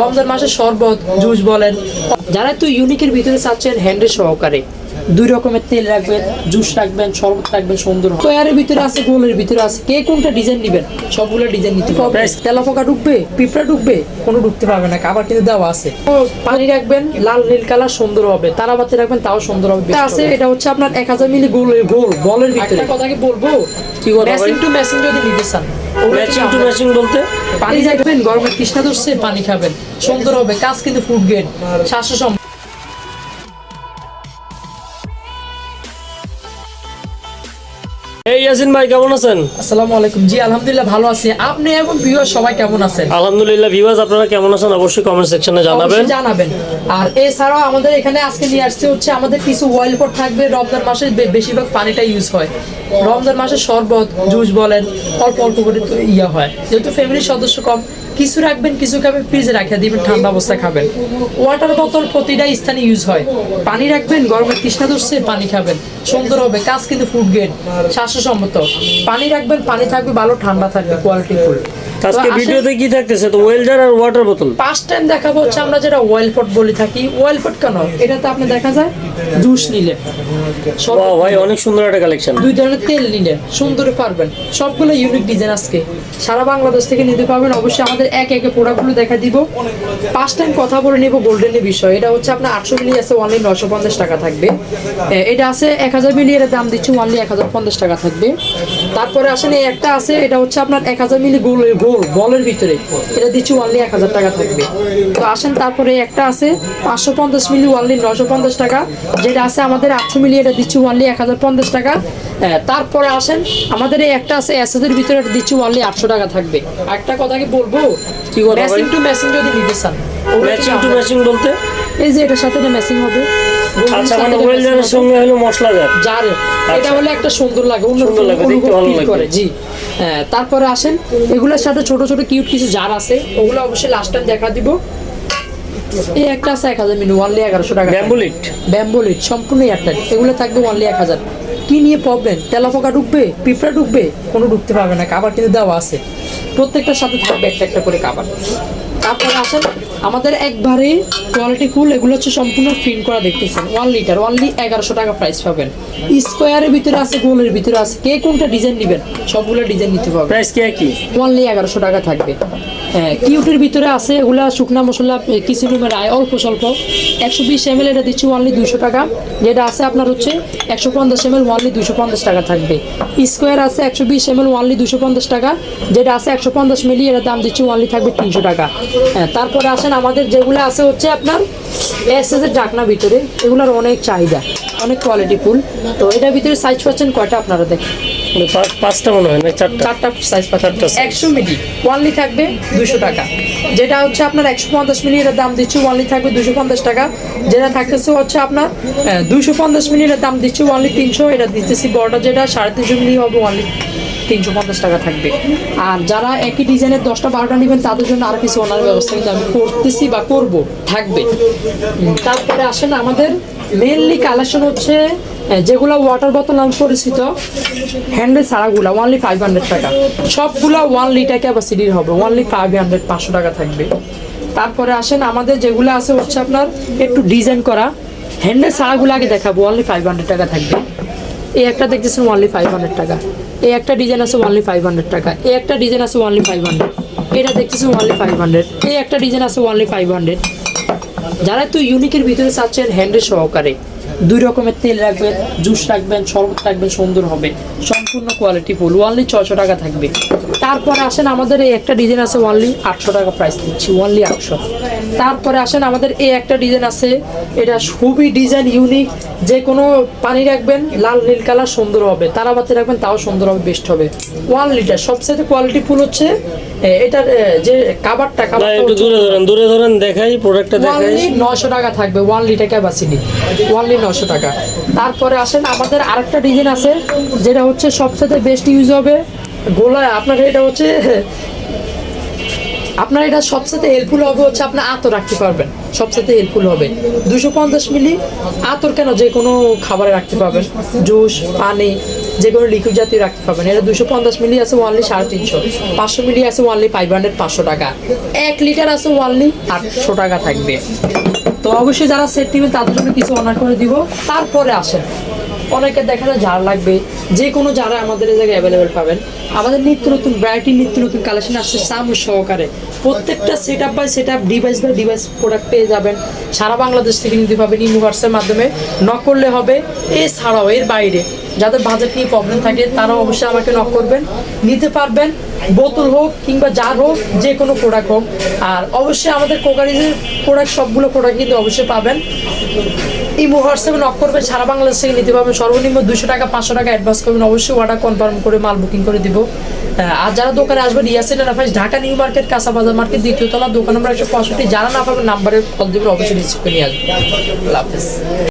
রমজান মাসে শরবত জুস বলেন। যারা তো ইউনিকের ভিতরে চাচ্ছেন হ্যান্ডের সহকারে। দুই রকমের তেল রাখবেন জুস রাখবেন শরবত রাখবেন সুন্দর স্কোয়ারের ভিতরে আছে গোলের ভিতরে আছে। কে কোনটা ডিজাইন নেবেন সবগুলো ডিজাইন নিতে পারবেন তেলা পোকা ঢুকবে পিঁপড়া ঢুকবে কোনো ঢুকতে পারবে না খাবার কিন্তু দেওয়া আছে। পানি রাখবেন লাল নীল কালার সুন্দর হবে। তারা তারাবাতি রাখবেন তাও সুন্দর হবে এটা আছে এটা হচ্ছে আপনার এক হাজার মিলি গোলের গোল বলের ভিতরে। কথা কি বলব কি? ম্যাচিং টু ম্যাচিং যদি নিতে চান ম্যাচিং টু ম্যাচিং বলতে? পানি রাখবেন গরমের তৃষ্ণা ধরছে পানি খাবেন। সুন্দর হবে কাজ কিন্তু ফুড ফুটবেন স্বাস্থ্য এই ইয়াসিন ভাই কেমন আছেন? আসসালামু আলাইকুম। জি আলহামদুলিল্লাহ ভালো আছি। আপনি এবং ভিউয়ার সবাই কেমন আছেন? আলহামদুলিল্লাহ ভিউয়ার্স আপনারা কেমন আছেন অবশ্যই কমেন্ট সেকশনে জানাবেন। জানাবেন। আর এছাড়াও আমাদের এখানে আজকে নিয়ে আসছে হচ্ছে আমাদের কিছু ওয়েল পট থাকবে। রমজান মাসে বেশিরভাগ পানিটা ইউজ হয়। রমজান মাসে শরবত জুস বলেন অল্প অল্প করে তো ইয়ে হয়। যেহেতু ফ্যামিলির সদস্য কম কিছু রাখবেন কিছু খাবেন ফ্রিজে রাখে দিবেন ঠান্ডা অবস্থায় খাবেন। ওয়াটার বোতল প্রতিটা স্থানে ইউজ হয়। পানি রাখবেন গরমের তৃষ্ণা ধরছে পানি খাবেন। সুন্দর হবে কাজ কিন্তু ফুটবেন স্বাস্থ্যসম্মত। পানি রাখবেন পানি থাকবে ভালো ঠান্ডা থাকবে কোয়ালিটি ফুল আজকে ভিডিওতে কি থাকতেছে? তো ওয়েলডার আর ওয়াটার বোতল ফার্স্ট টাইম দেখাবো হচ্ছে আমরা যেটা ওয়েল পট বলে থাকি। ওয়েল পট কেন? এটাতে আপনি দেখা যায় জুস নিলে। বাহ ভাই অনেক সুন্দর একটা কালেকশন দুই ধরনের তেল নিলে সুন্দর পারবেন। সবগুলো ইউনিক ডিজাইন আজকে। সারা বাংলাদেশ থেকে নিতে পারবেন। অবশ্যই আমাদের এক একে প্রোডাক্টগুলো দেখা দিব। টাইম কথা বলে নিব গোল্ডেনের বিষয়। এটা হচ্ছে আপনার আটশো মিলি আছে নশো পঞ্চাশ টাকা থাকবে। এটা আছে এক হাজার মিলি, এর দাম অনলি এক হাজার পঞ্চাশ টাকা থাকবে। তারপরে আসেন এই একটা আছে, এটা হচ্ছে আপনার এক হাজার মিলি গোলের গোল বলের ভিতরে। এটা দিচ্ছি অনলি এক হাজার টাকা থাকবে। তো আসেন তারপরে একটা আছে, পাঁচশো পঞ্চাশ মিলি অনলি নশো পঞ্চাশ টাকা। যেটা আছে আমাদের আটশো মিলি, এটা দিচ্ছি অনলি এক হাজার পঞ্চাশ টাকা। তারপরে আসেন আমাদের এই একটা আছে এসএসের ভিতরে দিচ্ছি অনলি আটশো টাকা থাকবে। একটা কথা কি বলব? কি কথা? ম্যাচিং টু ম্যাচিং যদি নিতে চান ম্যাচিং টু ম্যাচিং বলতে? এই যে এটার সাথে ম্যাচিং হবে। আচ্ছা মানে ওয়েলডারের সঙ্গে হলো মশলা জার জারে। এটা হলে একটা সুন্দর লাগে সুন্দর লাগে, দেখতে ভালো। করে জি। হ্যাঁ তারপরে আসেন এগুলোর সাথে ছোট ছোট কিউট কিছু জার আছে ওগুলো অবশ্যই লাস্ট টাইম দেখা দিব। এই একটা আছে এক হাজার মিনি ওয়ানলি এগারোশো টাকা। ব্যাম্বুলিট ব্যাম্বোলিট সম্পূর্ণ একটা এগুলো থাকবে ওয়ানলি এক হাজার। কি নিয়ে প্রবলেম তেলা পোকা ঢুকবে পিঁপড়া ঢুকবে কোনো ঢুকতে পারবে না। কাবার কিন্তু দেওয়া আছে। প্রত্যেকটার সাথে থাকবে একটা একটা করে কাবার তারপরে আসেন। আমাদের একবারে কোয়ালিটি ফুল এগুলো হচ্ছে সম্পূর্ণ ফিন করা দেখতেছেন। ওয়ান লিটার ওয়ানলি এগারোশো টাকা প্রাইস পাবেন। স্কোয়ারের ভিতরে আছে গোলের ভিতরে আছে। কে কোনটা ডিজাইন নেবেন সবগুলো ডিজাইন নিতে পারবেন প্রাইস কি একই? ওয়ানলি এগারোশো টাকা থাকবে। হ্যাঁ কিউটের ভিতরে আছে এগুলা শুকনা মশলা কিছু রুমের আয় অল্প স্বল্প। একশো বিশ এম এটা দিচ্ছি ওয়ানলি দুশো টাকা। যেটা আছে আপনার হচ্ছে একশো পঞ্চাশ এম এল ওয়ানলি দুশো পঞ্চাশ টাকা থাকবে। স্কোয়ার আছে একশো বিশ এম এল ওয়ানলি দুশো পঞ্চাশ টাকা। যেটা আছে একশো পঞ্চাশ মিলি এর দাম দিচ্ছি ওয়ানলি থাকবে তিনশো টাকা। হ্যাঁ তারপরে আসেন আমাদের যেগুলো আছে হচ্ছে আপনার এসএসের এস ডাকনা ভিতরে, এগুলোর অনেক চাহিদা, অনেক কোয়ালিটি ফুল। তো এটার ভিতরে সাইজ পাচ্ছেন কয়টা আপনারা দেখেন? পাঁচটা মনে হয় না চারটা? চারটা সাইজ চারটা একশো মিলি ওয়ানলি থাকবে দুশো টাকা। যেটা হচ্ছে আপনার একশো পঞ্চাশ মিলি দাম দিচ্ছি ওয়ানলি থাকবে দুশো পঞ্চাশ টাকা। যেটা থাকতেছে হচ্ছে আপনার দুশো পঞ্চাশ মিলি দাম দিচ্ছি ওয়ানলি তিনশো। এটা দিতেছি বড়টা যেটা সাড়ে তিনশো মিলি হবে ওয়ানলি তিনশো পঞ্চাশ টাকা থাকবে। আর যারা একই ডিজাইনের দশটা বারোটা নেবেন তাদের জন্য আরও কিছু ওনার ব্যবস্থা কিন্তু আমি করতেছি বা করব থাকবে। তারপরে আসেন আমাদের মেনলি কালেকশন হচ্ছে যেগুলো ওয়াটার বোতল নাম পরিচিত হ্যান্ডেল ছাড়াগুলা ওয়ানলি ফাইভ হান্ড্রেড টাকা। সবগুলা ওয়ান লিটার ক্যাপাসিটির হবে ওয়ানলি ফাইভ হান্ড্রেড পাঁচশো টাকা থাকবে। তারপরে আসেন, আমাদের যেগুলো আছে হচ্ছে আপনার একটু ডিজাইন করা। হ্যান্ডেল ছাড়াগুলো আগে দেখাবো ওয়ানলি ফাইভ হান্ড্রেড টাকা থাকবে। এই একটা দেখতেছেন ওয়ানলি ফাইভ হান্ড্রেড টাকা। এই একটা ডিজাইন আছে ওয়ানলি ফাইভ হান্ড্রেড টাকা। এই একটা ডিজাইন আছে ওয়ানলি ফাইভ হান্ড্রেড এটা দেখতেছেন ওয়ানলি ফাইভ হান্ড্রেড এই একটা ডিজাইন আছে ওয়ানলি ফাইভ হান্ড্রেড যারা তো ইউনিকের ভিতরে চাচ্ছেন হ্যান্ডেল সহকারে। দুই রকমের তেল রাখবেন, জুস রাখবেন, শরবত রাখবেন, সুন্দর হবে। সম্পূর্ণ কোয়ালিটি ফুল ওয়ানলি ছশো টাকা থাকবে। তারপরে আসেন আমাদের এই একটা ডিজাইন আছে ওয়ানলি আটশো টাকা প্রাইস দিচ্ছি ওয়ানলি আটশো। তারপরে আসেন আমাদের এই একটা ডিজাইন আছে। এটা খুবই ডিজাইন ইউনিক যে কোনো পানি রাখবেন লাল নীল কালার সুন্দর হবে। তারাবাতি রাখবেন তাও সুন্দর হবে বেস্ট হবে। ওয়ান লিটার সবচেয়ে কোয়ালিটি ফুল হচ্ছে এটার যে কাবারটা একটু দূরে ধরেন দূরে ধরেন দেখাই প্রোডাক্টটা দেখাই। নশো টাকা থাকবে ওয়ান লিটার ক্যাপাসিটি ওয়ানলি নশো টাকা। তারপরে আসেন আমাদের আরেকটা ডিজাইন আছে যেটা হচ্ছে সবচেয়ে বেস্ট ইউজ হবে। গোলায় আপনার এটা হচ্ছে আপনার এটা সবচেয়ে হেল্পফুল হবে হচ্ছে আপনার আতর রাখতে পারবেন। সবচেয়ে হেল্পফুল হবে। দুশো পঞ্চাশ মিলি আতর কেন যে কোনো খাবারে রাখতে পারবেন। জুস, পানি, যে কোনো লিকুইড জাতীয় রাখতে পারবেন। এটা দুশো পঞ্চাশ মিলি আছে ওয়ানলি সাড়ে তিনশো। পাঁচশো মিলি আছে ওয়ানলি ফাইভ হান্ড্রেড পাঁচশো টাকা। এক লিটার আছে ওয়ানলি আটশো টাকা থাকবে। তো অবশ্যই যারা সেট নেবেন তাদের জন্য কিছু অনার করে দিব। তারপরে আসেন। অনেকে দেখা যায় জার লাগবে, যে কোনো জারে আমাদের এই জায়গায় অ্যাভেলেবেল পাবেন। আমাদের নিত্য নতুন ভ্যারাইটি নিত্য নতুন কালেকশন আসছে সামু সহকারে। প্রত্যেকটা set up by set up device by device product পেয়ে যাবেন। সারা বাংলাদেশ থেকে নিতে পাবেন ইউনিভার্সের মাধ্যমে। নক করলে হবে, এছাড়াও এর বাইরে। যাদের বাজেট নিয়ে প্রবলেম থাকে, তারাও অবশ্যই আমাকে নক করবেন। নিতে পারবেন, বোতল হোক কিংবা জার হোক, যে কোনো প্রোডাক্ট হোক। আর অবশ্যই আমাদের কোকারিজের প্রোডাক্ট সবগুলো প্রোডাক্ট কিন্তু অবশ্যই পাবেন। এই হোয়াটসঅ্যাপে নক করবেন, সারা বাংলাদেশ থেকে নিতে পারবেন। সর্বনিম্ন দুশো টাকা, পাঁচশো টাকা অ্যাডভান্স করবেন। অবশ্যই অর্ডার কনফার্ম করে মাল বুকিং করে দিব। আর যারা দোকানে আসবেন, ইয়াসিন রাফাইজ ঢাকা নিউ মার্কেট, কাঁচা বাজার মার্কেট, দ্বিতীয় তলা, দোকান নম্বর একশো পঁয়ষট্টি, যারা না পাবেন নাম্বারে কল দেবেন, অবশ্যই রিসিভ করে নিয়ে আসবেন। আল্লাহ হাফেজ।